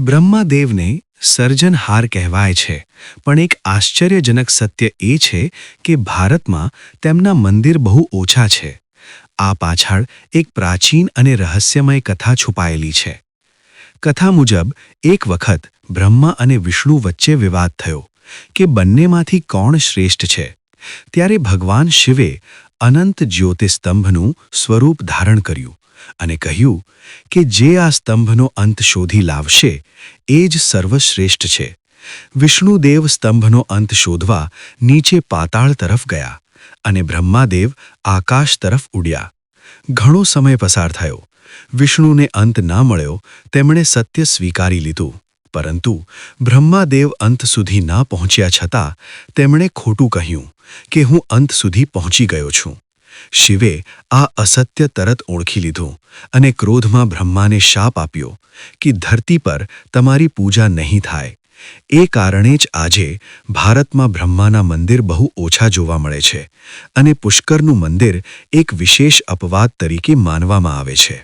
બ્રહ્માદેવને સર્જનહાર કહેવાય છે. પણ એક આશ્ચર્યજનક સત્ય એ છે કે ભારતમાં તેમના મંદિર બહુ ઓછા છે. આ પાછળ એક પ્રાચીન અને રહસ્યમય કથા છુપાયેલી છે. કથા મુજબ, એક વખત બ્રહ્મા અને વિષ્ણુ વચ્ચે વિવાદ થયો કે બંનેમાંથી કોણ શ્રેષ્ઠ છે. ત્યારે ભગવાન શિવે અનંત જ્યોતિસ્તંભનું સ્વરૂપ ધારણ કર્યું. અને કહ્યું કે જે આ સ્તંભનો અંત શોધી લાવશે, એ જ સર્વશ્રેષ્ઠ છે. વિષ્ણુદેવ સ્તંભનો અંત શોધવા નીચે પાતાળ તરફ ગયા અને બ્રહ્માદેવ આકાશ તરફ ઉડ્યા. ઘણો સમય પસાર થયો. વિષ્ણુને અંત ના મળ્યો, તેમણે સત્ય સ્વીકારી લીધું. પરંતુ બ્રહ્માદેવ અંત સુધી ના પહોંચ્યા છતાં તેમણે ખોટું કહ્યું કે હું અંત સુધી પહોંચી ગયો છું. શિવે આ અસત્ય તરત ઓળખી લીધું અને ક્રોધમાં બ્રહ્માને શાપ આપ્યો કે ધરતી પર તમારી પૂજા નહીં થાય. એ કારણે જ આજે ભારતમાં બ્રહ્માના મંદિર બહુ ઓછા જોવા મળે છે અને પુષ્કરનું મંદિર એક વિશેષ અપવાદ તરીકે માનવામાં આવે છે.